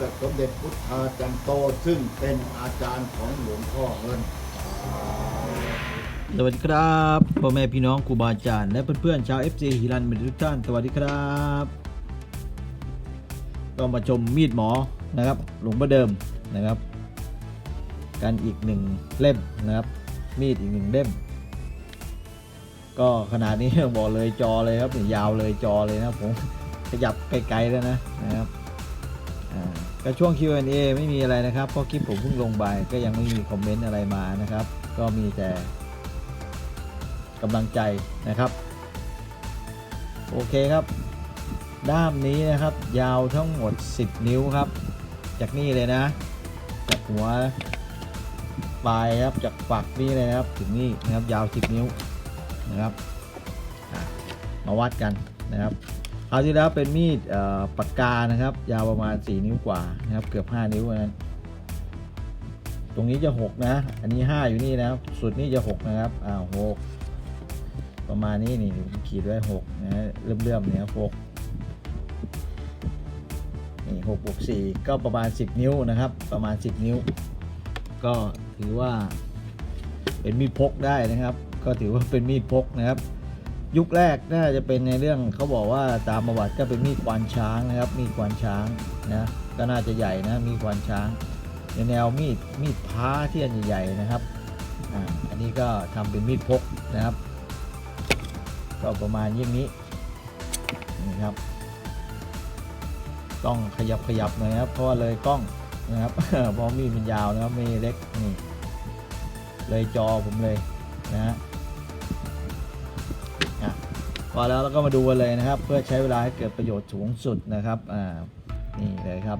กับสมเด็จพุทธาจันโตซึ่งเป็นอาจารย์ของหลวงพ่อเงิน สวัสดีครับพ่อแม่พี่น้องครูบาอาจารย์และเพื่อนๆชาว FC ฮิรันเป็นทุกท่าน สวัสดีครับก็มาชมมีดหมอนะครับ หลวงพ่อเดิมนะครับ กันอีกหนึ่งเล่มนะครับ มีดอีกหนึ่งเล่ม ก็ขนาดนี้บอกเลยจอเลยครับยาวเลยจอเลยนะผมขยับไกลๆแล้วนะนะครับ อ่าก็ช่วง Q&A ไม่มีอะไรนะครับ เพราะคลิปผมเพิ่งลงไปก็ยังไม่มีคอมเมนต์อะไรมานะครับ ก็มีแต่กำลังใจนะครับ โอเคครับ ด้ามนี้นะครับ ยาวทั้งหมด 10 นิ้วครับ จากนี่เลยนะ จากหัวปลายครับจากฝักนี่เลยนะครับ ถึงนี่นะครับยาว 10 นิ้วนะครับมาวัดกันนะครับ คราวที่แล้วเป็นมีดปากกานะครับ ยาวประมาณ 4 นิ้วกว่านะครับ เกือบ 5 นิ้วนั้น ตรงนี้จะ 6 นะ อันนี้ 5 อยู่นี่นะครับ สุดนี่จะ 6 นะครับอ้าว6ประมาณนี้นี่ขีดไว้หกนะเริ่มเริ่มๆเนี่ยหกนี่หกบวกสี่ก็ประมาณ 10 นิ้วนะครับ ประมาณ 10 นิ้ว ก็ถือว่าเป็นมีดพกได้นะครับ ก็ถือว่าเป็นมีดพกนะครับ ยุคแรกน่าจะเป็นในเรื่องเขาบอกว่าตามประวัติก็เป็นมีดควานช้างนะครับ มีดควานช้างนะก็น่าจะใหญ่นะมีดควานช้าง ในแนวมีดมีดพ้าที่อันใหญ่ๆนะครับอันนี้ก็ทำเป็นมีดพกนะครับ ก็ประมาณอย่างนี้นี่ครับ ต้องขยับขยับหน่อยครับเพราะว่าเลยกล้องนะครับเพราะมีดมันยาวนะครับไม่เล็กนี่เลยจอผมเลยนะฮะะพอแล้วเราก็มาดูกันเลยนะครับ เพื่อใช้เวลาให้เกิดประโยชน์สูงสุดนะครับอ่านี่เลยครับ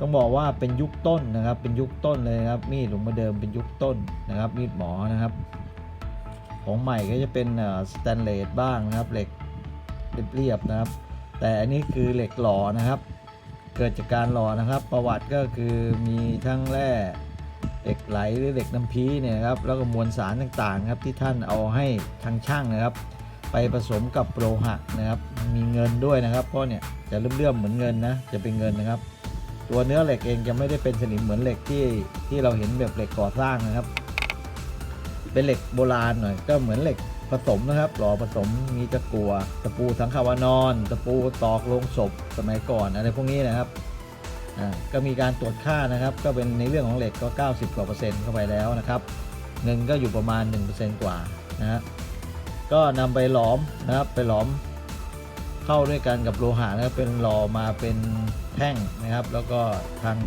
ต้องบอกว่าเป็นยุคต้นนะครับ เป็นยุคต้นเลยครับมีดหลวงมาเดิมเป็นยุคต้นนะครับ มีดหมอนะครับ ของใหม่ก็จะเป็นสแตนเลสบ้างนะครับเหล็กเรียบๆนะครับ แต่อันนี้คือเหล็กหล่อนะครับ เกิดจากการหล่อนะครับ ประวัติก็คือมีทั้งแร่เหล็กไหลหรือเหล็กน้ำพีเนี่ยนะครับแล้วก็มวลสารต่างๆครับที่ท่านเอาให้ทางช่างนะครับ ไปผสมกับโลหะนะครับ มีเงินด้วยนะครับเพราะเนี่ยจะเลื่อมๆเหมือนเงินนะจะเป็นเงินนะครับ ตัวเนื้อเหล็กเองจะไม่ได้เป็นสนิมเหมือนเหล็กที่ที่เราเห็นแบบเหล็กก่อสร้างนะครับ เป็นเหล็กโบราณหน่อย ก็เหมือนเหล็กผสมนะครับหล่อผสมมีตะกัวตะปูสังขาวานอนตะปูตอกลงศพสมัยก่อนอะไรพวกนี้นะครับอ่าก็มีการตรวจค่านะครับ ก็เป็นในเรื่องของเหล็กก็ 90 กว่าเปอร์เซ็นต์เข้าไปแล้วนะครับ เงินก็อยู่ประมาณ 1%กว่านะฮะ ก็นำไปหลอมนะครับ ไปหลอมเข้าด้วยกันกับโลหะนะครับเป็นหล่อมาเป็นแท่งนะครับ แล้วก็ทาง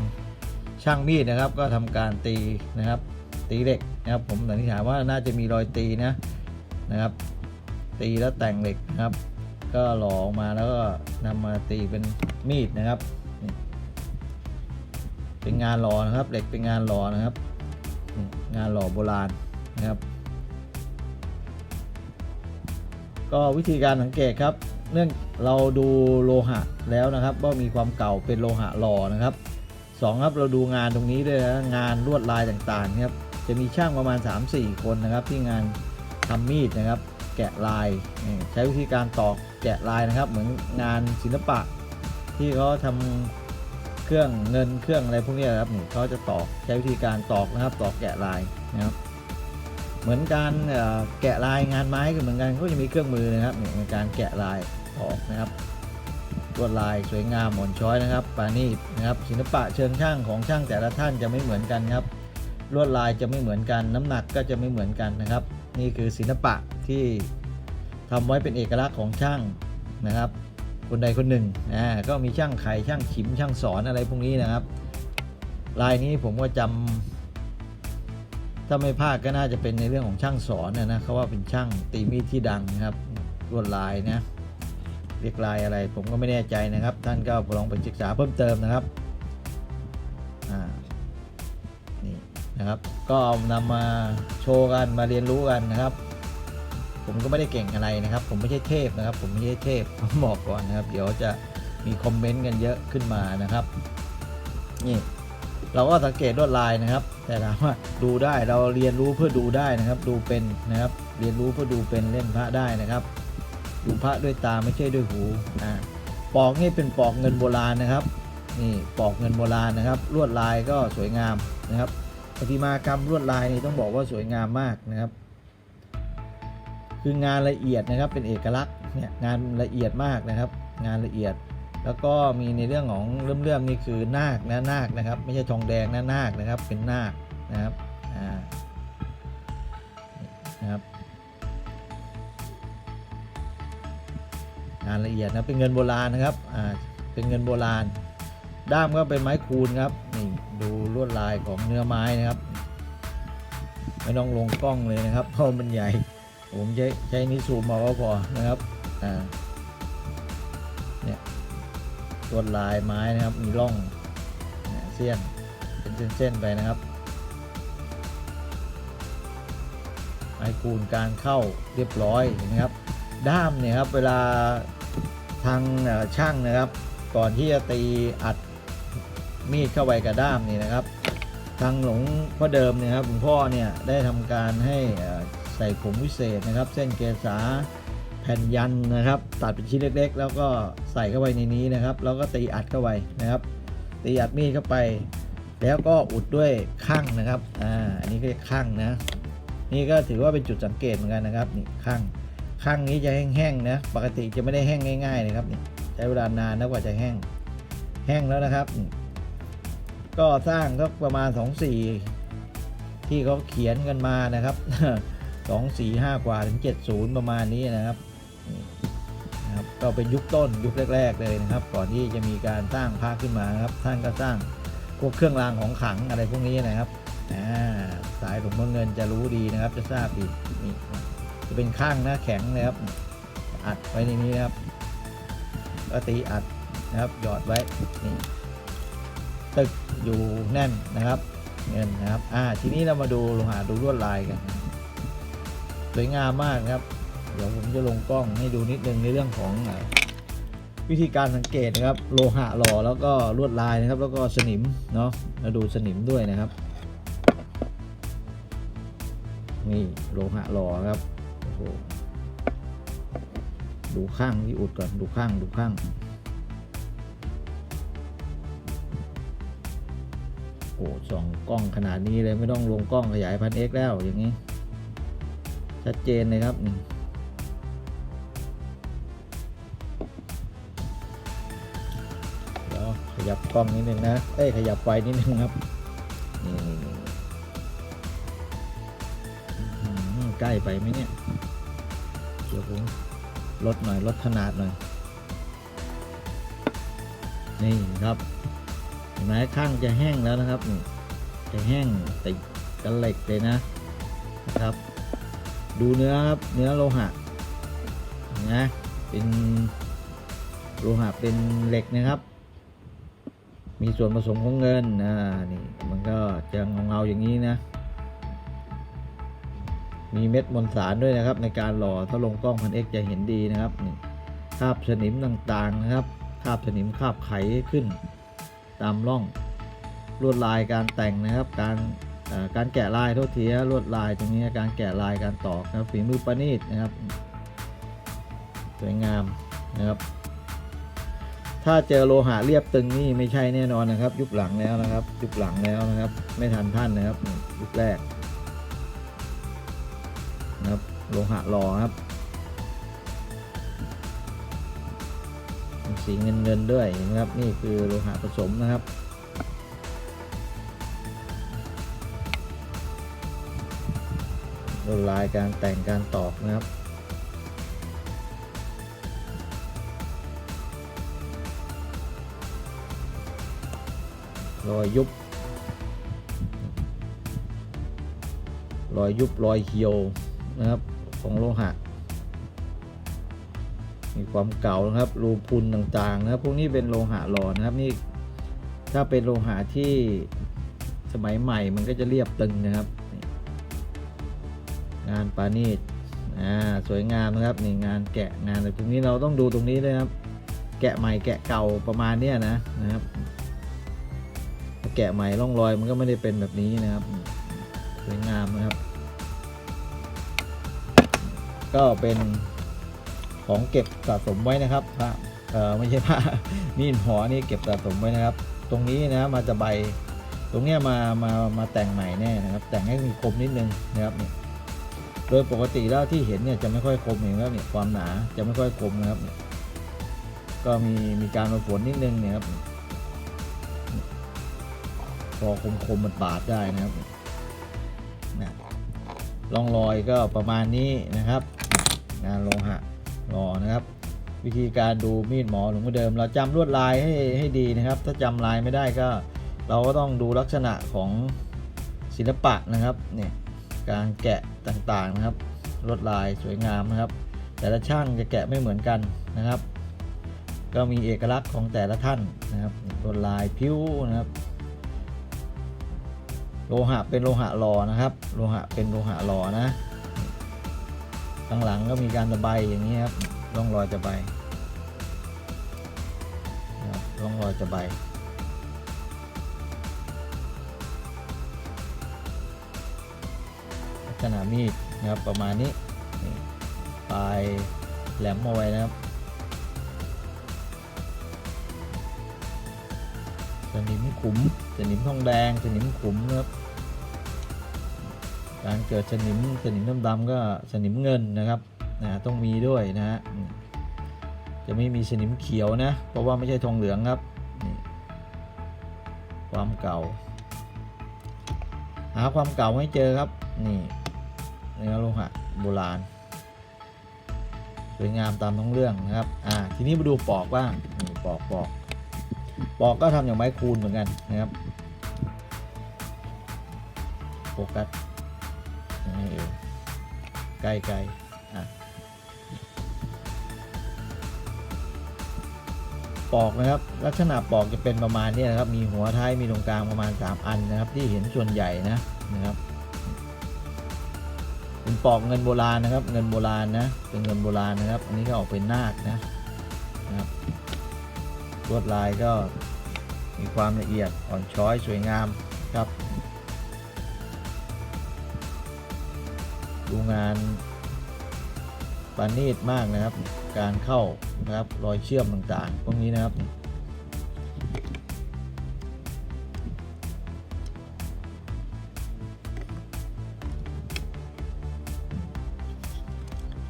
ช่างมีดนะครับ ก็ทำการตีนะครับ ตีเหล็กนะครับ ผมสันนิษฐานว่าน่าจะมีรอยตีนะนะครับ ตีแล้วแต่งเหล็กนะครับ ก็หล่อออกมาแล้วก็นำมาตีเป็นมีดนะครับ เป็นงานหล่อนะครับ เหล็กเป็นงานหล่อนะครับ งานหล่อโบราณนะครับ ก็วิธีการสังเกตครับ เนื่องเราดูโลหะแล้วนะครับ ว่ามีความเก่าเป็นโลหะหล่อนะครับสองครับเราดูงานตรงนี้ด้วยนะงานลวดลายต่างๆครับจะมีช่างประมาณ 3-4 คนนะครับ ที่งานทำมีดนะครับ แกะลายใช้วิธีการตอกแกะลายนะครับ เหมือนงานศิลปะ ที่เขาทำเครื่องเงินเครื่องอะไรพวกนี้นะครับนี่เขาจะตอกใช้วิธีการตอกนะครับ ตอกแกะลายนะครับ เหมือนการแกะลายงานไม้ก็เหมือนกันเขาจะมีเครื่องมือนะครับในการแกะลายออกนะครับลวดลายสวยงามหมอนช้อยนะครับปานีนะครับศิลปะเชิงช่างของช่างแต่ละท่านจะไม่เหมือนกันครับลวดลายจะไม่เหมือนกัน น้ำหนักก็จะไม่เหมือนกันนะครับ นี่คือศิลปะที่ทำไว้เป็นเอกลักษณ์ของช่างนะครับ คนใดคนหนึ่งนะก็มีช่างไขช่างขิมช่างสอนอะไรพวกนี้นะครับ ลายนี้ผมก็จำ ถ้าไม่พลาดก็น่าจะเป็นในเรื่องของช่างสอนนะนะเขาว่าเป็นช่างตีมีดที่ดังนะครับลวดลายนะเรียกลายอะไรผมก็ไม่แน่ใจนะครับ ท่านก็ลองไปศึกษาเพิ่มเติมนะครับอ่านี่นะครับ ก็เอานำมาโชว์กันมาเรียนรู้กันนะครับ ผมก็ไม่ได้เก่งอะไรนะครับ ผมไม่ใช่เทพนะครับ ผมไม่ใช่เทพผมบอกก่อนนะครับ เดี๋ยวจะมีคอมเมนต์กันเยอะขึ้นมานะครับนี่ เราก็สังเกตลวดลายนะครับ แต่ถามว่าดูได้เราเรียนรู้เพื่อดูได้นะครับ ดูเป็นนะครับ เรียนรู้เพื่อดูเป็นเล่นพระได้นะครับ ดูพระด้วยตาไม่ใช่ด้วยหูอ่าปอกนี่เป็นปอกเงินโบราณนะครับนี่ปอกเงินโบราณนะครับ ลวดลายก็สวยงามนะครับประติมากรรมลวดลายนี่ต้องบอกว่าสวยงามมากนะครับ คืองานละเอียดนะครับเป็นเอกลักษณ์เนี่ยงานละเอียดมากนะครับ งานละเอียด แล้วก็มีในเรื่องของเลื่อมๆนี่คือนาคนะนาคนะครับ ไม่ใช่ทองแดงนะนาคนะครับ เป็นนาคนะครับอ่านะครับงานละเอียดนะเป็นเงินโบราณนะครับอ่าเป็นเงินโบราณ ด้ามก็เป็นไม้คูนครับนี่ดูลวดลายของเนื้อไม้นะครับไม่ต้องลงกล้องเลยนะครับเพราะมันใหญ่ ผมใช้ใช้นิ้วซูมมาก็พอนะครับอ่าเนี่ย ลวดลายไม้นะครับ มีร่องเสี้ยนเป็นเส้นๆไปนะครับไม้คูนการเข้าเรียบร้อยเห็นะครับ ด้ามเนี่ยครับเวลาทางช่างนะครับ ก่อนที่จะตีอัดมีดเข้าไปกับด้ามนี่นะครับ ทางหลวงพ่อเดิมเนี่ยครับหลวงพ่อเนี่ยได้ทำการให้ใส่ผมวิเศษนะครับ เส้นเกษา แผ่นยันนะครับ ตัดเป็นชิ้นเล็กๆ แล้วก็ใส่เข้าไปในนี้นะครับ แล้วก็ตีอัดเข้าไปนะครับ ตีอัดมีดเข้าไป แล้วก็อุดด้วยข้างนะครับอ่าอันนี้ก็เรียกข้างนะ นี่ก็ถือว่าเป็นจุดสังเกตเหมือนกันนะครับนี่ข้างข้างนี้จะแห้งๆนะปกติจะไม่ได้แห้งง่ายๆนะครับนี่ใช้เวลานานนะกว่าจะแห้งแห้งแล้วนะครับ ก็สร้างก็ประมาณ2 4ที่เขาเขียนกันมานะครับ 2 4 5 กว่าถึง 70 ประมาณนี้นะครับ นะครับก็เป็นยุคต้นยุคแรก ๆ เลยนะครับ ก่อนที่จะมีการสร้างพระขึ้นมาครับท่านก็สร้างพวกเครื่องรางของขลังอะไรพวกนี้นะครับสายหลวงพ่อเงินจะรู้ดีนะครับ จะทราบดีนี่จะเป็นข้างนะแข็งนะครับ อัดไว้ในนี้นะครับก็ตีอัดนะครับหยอดไว้นี่ตึกอยู่แน่นนะครับ เงินนะครับ อ่า ทีนี้เรามาดูโลหะดูลวดลายกัน สวยงามมากครับ เดี๋ยวผมจะลงกล้องให้ดูนิดนึงในเรื่องของอวิธีการสังเกตนะครับ โลหะหล่อแล้วก็ลวดลายนะครับ แล้วก็สนิมเนาะมาดูสนิมด้วยนะครับ นี่โลหะหล่อครับโอ้โหดูข้างที่อุดก่อนดูข้างดูข้างโอ้สองกล้องขนาดนี้เลยไม่ต้องลงกล้องขยายพันเอ็กแล้วอย่างนี้ ชัดเจนเลยครับนี่ กล้องนิดนึงนะ เอ้ยขยับไฟนิดนึงครับใกล้ไปไหมเนี่ยเดี๋ยวผมลดหน่อยลดขนาดหน่อย นี่ครับเห็นไหมข้างจะแห้งแล้วนะครับ จะแห้งติดกันเหล็กเลยนะนะครับ ดูเนื้อครับเนื้อโลหะนะเป็นโลหะเป็นเหล็กนะครับ มีส่วนผสมของเงินอ่านี่มันก็จะเงาๆอย่างนี้นะ มีเม็ดมวลสารด้วยนะครับ ในการหล่อถ้าลงกล้องพันเอ็กจะเห็นดีนะครับนี่คาบสนิมต่างๆนะครับคาบสนิมคาบไขขึ้น ตามร่องลวดลายการแต่งนะครับ การการแกะลายโทษทีนะลวดลายตรงนี้การแกะลายการตอกนะครับฝีมือประณีตนะครับ สวยงามนะครับ ถ้าเจอโลหะเรียบตึงนี่ไม่ใช่แน่นอนนะครับ ยุคหลังแล้วนะครับ ยุคหลังแล้วนะครับ ไม่ทันท่านนะครับยุคแรกนะครับโลหะหล่อครับ สีเงินเงินด้วยนะครับ นี่คือโลหะผสมนะครับลวดลายการแต่งการตอกนะครับ รอยยุบ รอยยุบรอยเหี่ยวนะครับของโลหะ มีความเก่านะครับรูพุนต่างๆนะครับพวกนี้เป็นโลหะหล่อนะครับนี่ถ้าเป็นโลหะที่สมัยใหม่มันก็จะเรียบตึงนะครับ งานปานีตอ่าสวยงามนะครับนี่งานแกะงานอะไรพวกนี้เราต้องดูตรงนี้ด้วยครับ แกะใหม่แกะเก่าประมาณเนี้ยนะนะครับ แกะใหม่ร่องรอยมันก็ไม่ได้เป็นแบบนี้นะครับสวยงามนะครับ ก็เป็นของเก็บสะสมไว้นะครับพระเออไม่ใช่พระมีดหอนี่เก็บสะสมไว้นะครับ ตรงนี้นะมาจะใบตรงเนี้ยมามามาแต่งใหม่แน่นะครับ แต่งให้มีคมนิดนึงนะครับเนี่ยโดยปกติแล้วที่เห็นเนี่ยจะไม่ค่อยคมเห็นแล้วเนี่ยความหนาจะไม่ค่อยคมนะครับ ก็มีมีการมาฝนนิดนึงเนี่ยครับ พอคมคมๆมันบาดได้นะครับนะร่องรอยก็ประมาณนี้นะครับ งานโลหะรอนะครับ วิธีการดูมีดหมอหลวงพ่อเดิม เราจำลวดลายให้ให้ดีนะครับ ถ้าจำลายไม่ได้ก็ เราก็ต้องดูลักษณะของศิลปะนะครับเนี่ยการแกะต่างๆนะครับลวดลายสวยงามนะครับ แต่ละช่างจะแกะไม่เหมือนกันนะครับ ก็มีเอกลักษณ์ของแต่ละท่านนะครับลวดลายพิ้วนะครับ โลหะเป็นโลหะหล่อนะครับ โลหะเป็นโลหะหล่อนะข้างหลังก็มีการตะไบอย่างนี้ครับร่องรอยตะไบร่องรอยตะไบลักษณะมีดนะครับประมาณนี้ปลายแหลมเอาไว้นะครับสนิมขุมสนิมทองแดงสนิมขุมนะครับ การเกิดสนิมสนิมดำๆก็สนิมเงินนะครับนะต้องมีด้วยนะฮะจะไม่มีสนิมเขียวนะ เพราะว่าไม่ใช่ทองเหลืองครับนี่ความเก่า หาความเก่าให้เจอครับนี่เนื้อโลหะโบราณสวยงามตามท้องเรื่องนะครับอ่าทีนี้มาดูปอกบ้างนี่ปอกปอกปอกก็ทำอย่างไม้คูณเหมือนกันนะครับโฟกัส ใกล้ใกล้อะปอกนะครับ ลักษณะปอกจะเป็นประมาณนี้นะครับ มีหัวท้ายมีตรงกลางประมาณ 3 อันนะครับ ที่เห็นส่วนใหญ่นะนะครับเป็นปอกเงินโบราณนะครับ เงินโบราณนะเป็นเงินโบราณนะครับ อันนี้ก็ออกเป็นนาคนะนะครับลวดลายก็มีความละเอียดอ่อนช้อยสวยงามครับ ดูงานปานีตมากนะครับ การเข้านะครับรอยเชื่อมต่างๆ พวกนี้นะครับ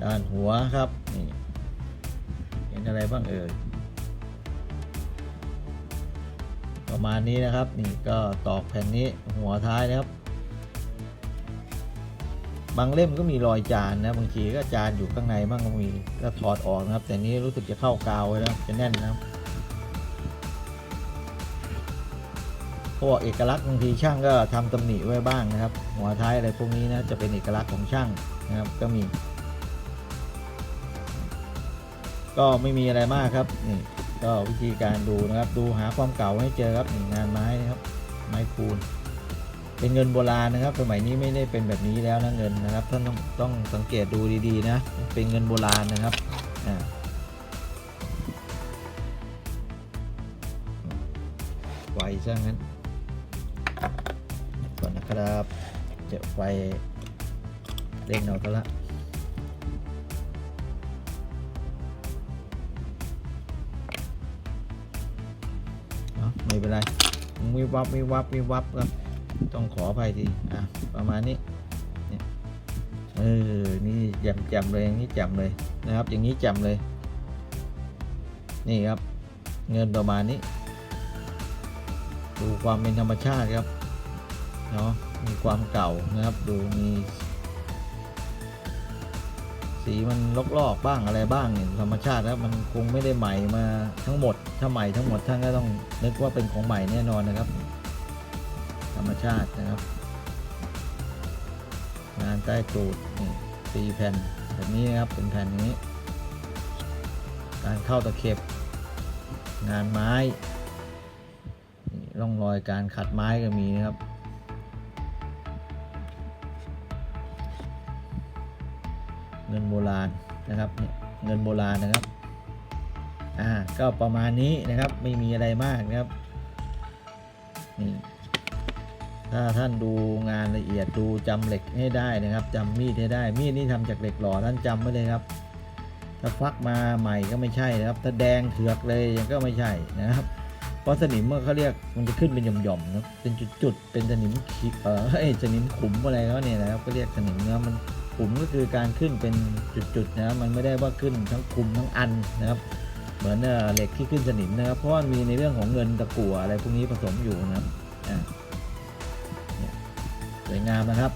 ด้านหัวครับนี่เห็นอะไรบ้างเอ่ยประมาณนี้นะครับ นี่ก็ตอกแผ่นนี้หัวท้ายนะครับ บางเล่มก็มีรอยจานนะบางทีก็จานอยู่ข้างในบ้างก็มีก็ถอดออกนะครับ แต่นี้รู้สึกจะเข้ากาวไว้แล้วจะแน่นนะครับพว่าเอกลักษณ์บางทีช่างก็ทำตำหนิไว้บ้างนะครับ หัวท้ายอะไรพวกนี้นะจะเป็นเอกลักษณ์ของช่างนะครับก็มี ก็ไม่มีอะไรมากครับนี่ก็วิธีการดูนะครับ ดูหาความเก่าให้เจอครับงานไม้นะครับ ไม้คูน เป็นเงินโบราณนะครับ สมัยนี้ไม่ได้เป็นแบบนี้แล้วนะเงินนะครับท่านต้องต้องสังเกตดูดีๆนะ เป็นเงินโบราณนะครับอ่าไฟซะงั้นก่อนนะครับจะไฟเร่งเอาซะละเอาไม่เป็นไรมีวับมีวับมีวับครับ ต้องขออภัยทีอะประมาณนี้เนี่ยเออนี่จ่มแจ่มเลยนี้แจ่มเลยนะครับ อย่างนี้จ่มเลย นี่ครับ เงินประมาณนี้ ดูความเป็นธรรมชาติครับเนาะมีความเก่านะครับ ดูมีสีมันลอกๆบ้างอะไรบ้างเนี่ยธรรมชาติแล้วมันคงไม่ได้ใหม่มาทั้งหมด ถ้าใหม่ทั้งหมดท่านก็ต้องนึกว่าเป็นของใหม่แน่นอนนะครับ รรมชาตินะครับ งานใต้ตูดนี่ตีแผ่นแบบนี้นะครับเป็นแผ่นนี้ การเข้าตะเข็บ งานไม้ร่องรอยการขัดไม้ก็มีนะครับเงินโบราณนะครับเงินโบราณนะครับอ่าก็ประมาณนี้นะครับไม่มีอะไรมากนะครับนี่ ถ้าท่านดูงานละเอียดดูจำเหล็กให้ได้นะครับจำมีดให้ได้ มีดนี่ทำจากเหล็กหล่อท่านจำไว้เลยครับ ถ้าฟักมาใหม่ก็ไม่ใช่นะครับ ถ้าแดงเถือกเลยยังก็ไม่ใช่นะครับ เพราะสนิมเมื่อเขาเรียกมันจะขึ้นเป็นหย่อมๆนะเป็นจุดๆเป็นสนิมขีเออเอสนิมขุมอะไรเขาเนี่ยนะครับก็เรียกสนิมนะมันขุมก็คือการขึ้นเป็นจุดๆนะมันไม่ได้ว่าขึ้นทั้งคุมทั้งอันนะครับ เหมือนเหล็กที่ขึ้นสนิมนะครับ เพราะว่ามีในเรื่องของเงินตะกั่วอะไรพวกนี้ผสมอยู่นะครับอะเนี่ยส วยงามนะครับ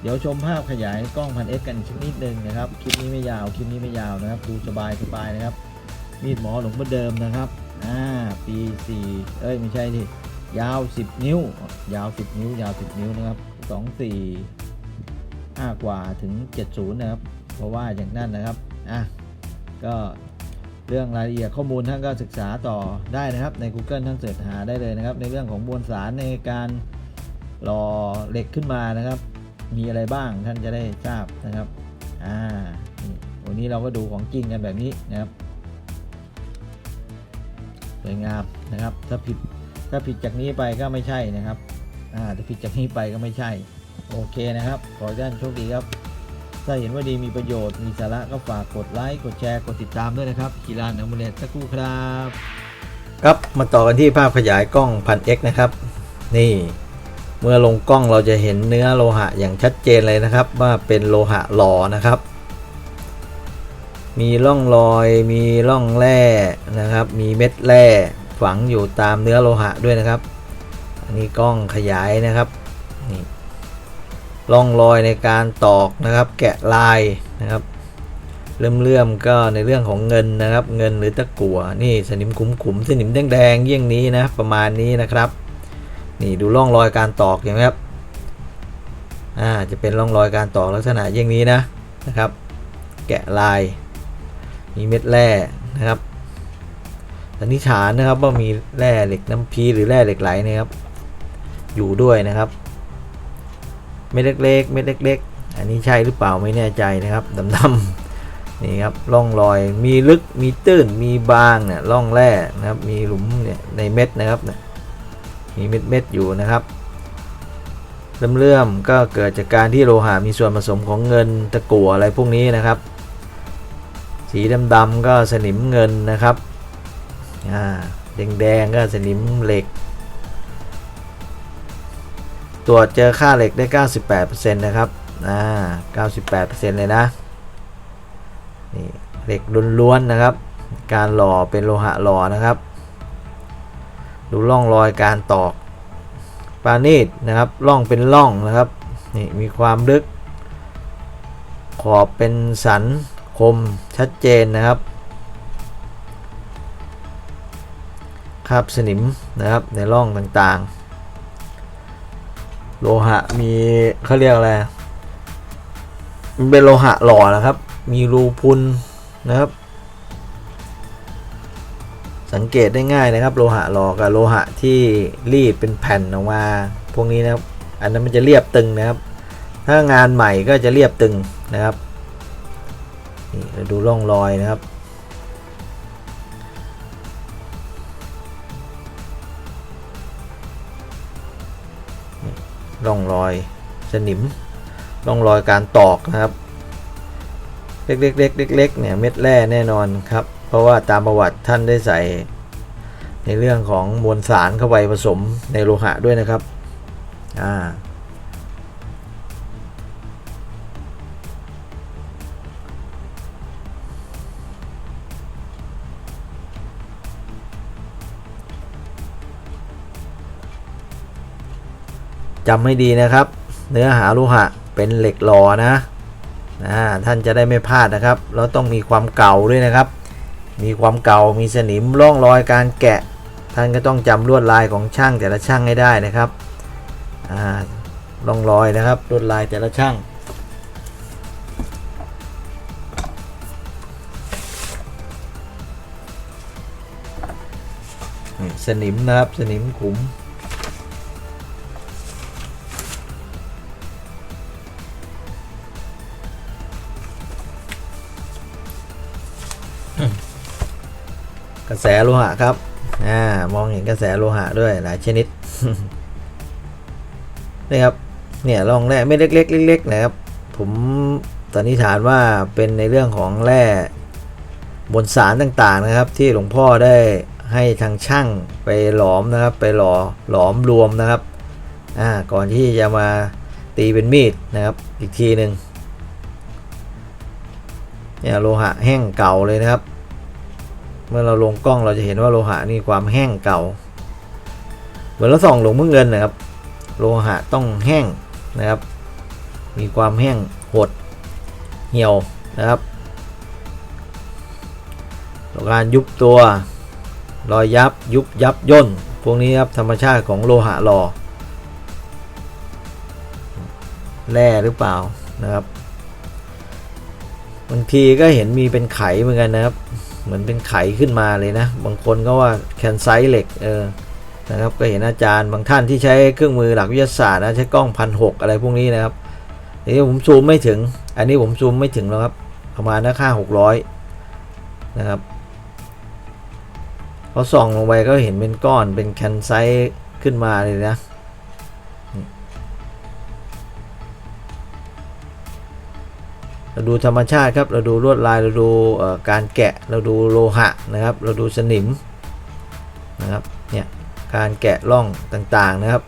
เดี๋ยวชมภาพขยายกล้องพันเอกันอีกสักนิดนึงนะครับคลิปนี้ไม่ยาวคลิปนี้ไม่ยาวนะครับ ดูสบายสบายนะครับ มีดหมอหลวงพ่อเดิมนะครับอ่าปีสี่เอ้ยไม่ใช่ดิยาว 10 นิ้ว ยาว 10 นิ้ว ยาว 10 นิ้วนะครับ 2 4 5 กว่าถึง 70 นะครับ เพราะว่าอย่างนั้นนะครับอะก็เรื่องรายละเอียดข้อมูลท่านก็ศึกษาต่อได้นะครับใน Google ท่านเสิร์ชหาได้เลยนะครับ ในเรื่องของมวลสารในการ หล่อเหล็กขึ้นมานะครับ มีอะไรบ้างท่านจะได้ทราบนะครับอ่าวันนี้เราก็ดูของจริงกันแบบนี้นะครับสวยงามนะครับ ถ้าผิดถ้าผิดจากนี้ไปก็ไม่ใช่นะครับอ่าถ้าผิดจากนี้ไปก็ไม่ใช่ โอเคนะครับ ขอท่านโชคดีครับ ถ้าเห็นว่าดีมีประโยชน์มีสาระก็ฝากกดไลค์กดแชร์กดติดตามด้วยนะครับกีฬาอัมเลตสักครู่ครับ ครับมาต่อกันที่ภาพขยายกล้องพัน X นะครับ นี่ เมื่อลงกล้องเราจะเห็นเนื้อโลหะอย่างชัดเจนเลยนะครับ ว่าเป็นโลหะหล่อนะครับ มีร่องรอยมีร่องแร่นะครับ มีเม็ดแร่ฝังอยู่ตามเนื้อโลหะด้วยนะครับ อันนี้กล้องขยายนะครับนี่ร่องรอยในการตอกนะครับ แกะลายนะครับเลื่อมๆก็ในเรื่องของเงินนะครับ เงินหรือตะกั่วนี่สนิมขุมๆสนิมแดงๆเยี่ยงนี้นะประมาณนี้นะครับ นี่ดูร่องรอยการตอกอย่างนี้ครับ อ่าจะเป็นร่องรอยการตอกลักษณะเยี่ยงนี้นะนะครับ แกะลาย มีเม็ดแร่นะครับสันนิษฐานนะครับว่ามีแร่เหล็กน้ำพีหรือแร่เหล็กไหลนะครับอยู่ด้วยนะครับเม็ดเล็กๆเม็ดเล็ก ๆ อันนี้ใช่หรือเปล่าไม่แน่ใจนะครับดำๆนี่ครับร่องรอยมีลึกมีตื้นมีบางเนี่ยร่องแร่นะครับมีหลุมเนี่ยในเม็ดนะครับเนี่ย มีเม็ดเม็ดๆอยู่นะครับเลื่อมๆก็เกิดจากการที่โลหะมีส่วนผสมของเงินตะกั่วอะไรพวกนี้นะครับ สีดำๆก็สนิมเงินนะครับอ่าแดงๆก็สนิมเหล็ก ตรวจเจอค่าเหล็กได้ 98%นะครับอ่า98%เลยนะนี่เหล็กล้วนๆนะครับ การหล่อเป็นโลหะหล่อนะครับ ดูร่องรอยการตอกปานีตนะครับร่องเป็นร่องนะครับนี่มีความลึก ขอบเป็นสันคมชัดเจนนะครับคราบสนิมนะครับในร่องต่างๆ โลหะมีเขาเรียกอะไรมันเป็นโลหะหล่อนะครับ มีรูพุนนะครับ สังเกตได้ง่ายนะครับ โลหะหลอกับโลหะที่รีดเป็นแผ่นออกมา พวกนี้นะครับ อันนั้นมันจะเรียบตึงนะครับ ถ้างานใหม่ก็จะเรียบตึงนะครับนี่เราดูร่องรอยนะครับ ร่องรอยสนิม ร่องรอยการตอกนะครับ เล็กๆๆเล็กๆเนี่ยเม็ดแร่แน่นอนครับ เพราะว่าตามประวัติท่านได้ใส่ในเรื่องของมวลสารเข้าไปผสมในโลหะด้วยนะครับ อ่า จำให้ดีนะครับ เนื้อหาโลหะเป็นเหล็กหล่อนะนะท่านจะได้ไม่พลาดนะครับ แล้วต้องมีความเก่าด้วยนะครับ มีความเก่ามีสนิมร่องรอยการแกะ ท่านก็ต้องจำลวดลายของช่างแต่ละช่างให้ได้นะครับอ่าร่องรอยนะครับลวดลายแต่ละช่างสนิมนะครับสนิมขุม กระแสโลหะครับอ่ามองเห็นกระแสโลหะด้วยหลายชนิดนี่ครับเนี่ยร่องแร่ไม่เล็กๆเล็กๆนะครับ ผมสันนิษฐานว่าเป็นในเรื่องของแร่มวลสารต่างๆนะครับ ที่หลวงพ่อได้ให้ทางช่างไปหลอมนะครับ ไปหล่อหลอมรวมนะครับอ่าก่อนที่จะมาตีเป็นมีดนะครับ อีกทีหนึ่งเนี่ยโลหะแห้งเก่าเลยนะครับ เมื่อเราลงกล้องเราจะเห็นว่าโลหะนี่ความแห้งเก่า เหมือนเราส่องหลวงพ่อเงินนะครับ โลหะต้องแห้งนะครับ มีความแห้งหดเหี่ยวนะครับการยุบตัว รอยยับยุบยับย่น พวกนี้ครับธรรมชาติของโลหะหล่อแร่หรือเปล่านะครับบางทีก็เห็นมีเป็นไขเหมือนกันนะครับ เหมือนเป็นไขขึ้นมาเลยนะ บางคนก็ว่าแคนไซเหล็กเออนะครับก็เห็นอาจารย์บางท่านที่ใช้เครื่องมือหลักวิทยาศาสตร์นะใช้กล้องพันหกอะไรพวกนี้นะครับอันนี้ผมซูมไม่ถึง อันนี้ผมซูมไม่ถึงแล้วครับ ประมาณนะค่าหกร้อยนะครับเขาส่องลงไปก็เห็นเป็นก้อนเป็นแคนไซขึ้นมาเลยนะ เราดูธรรมชาติครับ เราดูลวดลาย เราดูการแกะ เราดูโลหะนะครับ เราดูสนิมนะครับ เนี่ย การแกะร่องต่างๆนะครับ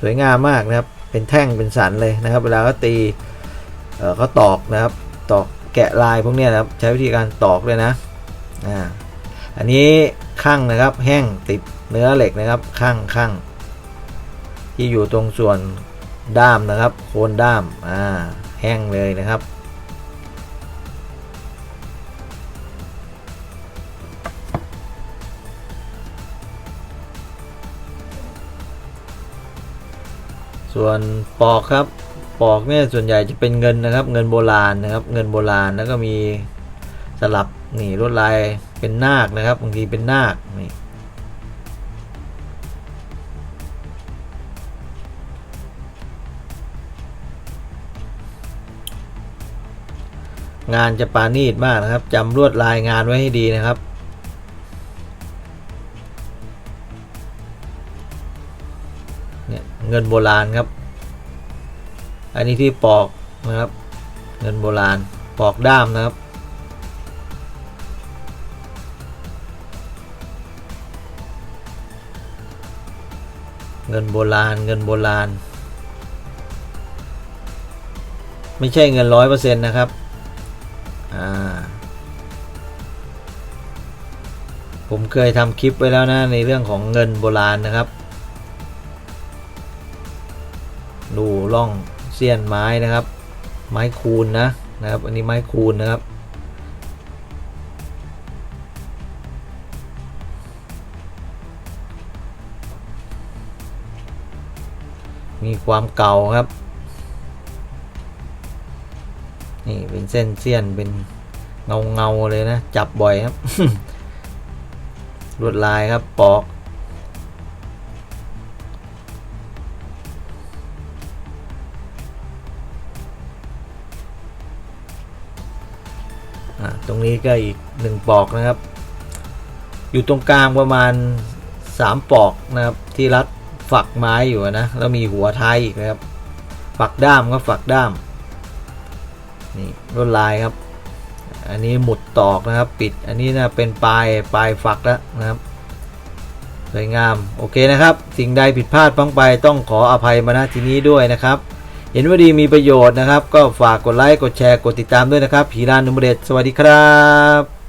สวยงามมากนะครับ เป็นแท่งเป็นสันเลยนะครับ เวลาเขาตีเขาตอกนะครับ ตอกแกะลายพวกนี้นะครับ ใช้วิธีการตอกเลยนะ อ่า อันนี้ข้างนะครับ แห้งติดเนื้อเหล็กนะครับ ข้างข้างที่อยู่ตรงส่วนด้ามนะครับ โคนด้าม อ่า แห้งเลยนะครับ ส่วนปอกครับปอกเนี่ยส่วนใหญ่จะเป็นเงินนะครับ เงินโบราณนะครับ เงินโบราณแล้วก็มีสลับนี่ลวดลายเป็นนาคนะครับบางทีเป็นนาคนี่งานจะปานีตมากนะครับจำลวดลายงานไว้ให้ดีนะครับ เงินโบราณครับ อันนี้ที่ปอกนะครับ เงินโบราณปอกด้ามนะครับ เงินโบราณเงินโบราณ ไม่ใช่เงินร้อยเปอร์เซ็นต์นะครับอ่าผมเคยทำคลิปไว้แล้วนะในเรื่องของเงินโบราณนะครับ ดูร่องเสี้ยนไม้นะครับ ไม้คูนนะนะครับ อันนี้ไม้คูนนะครับ มีความเก่าครับ นี่เป็นเส้นเสี้ยนเป็นเงาเงาเลยนะ จับบ่อยครับ ลวดลายครับปอก ตรงนี้ก็อีกหนึ่งปอกนะครับ อยู่ตรงกลางประมาณสามปอกนะครับ ที่รัดฝักไม้อยู่นะแล้วมีหัวไทยอีกนะครับ ฝักด้ามก็ฝักด้ามนี่ลวดลายครับ อันนี้หมุดตอกนะครับ ปิดอันนี้นะเป็นปลายปลายฝักแล้วนะครับสวยงามโอเคนะครับ สิ่งใดผิดพลาดพังไปต้องขออภัยมาณที่นี้ด้วยนะครับ เห็นว่าดีมีประโยชน์นะครับ ก็ฝากกดไลค์กดแชร์กดติดตามด้วยนะครับผีรานนุมเดชสวัสดีครับ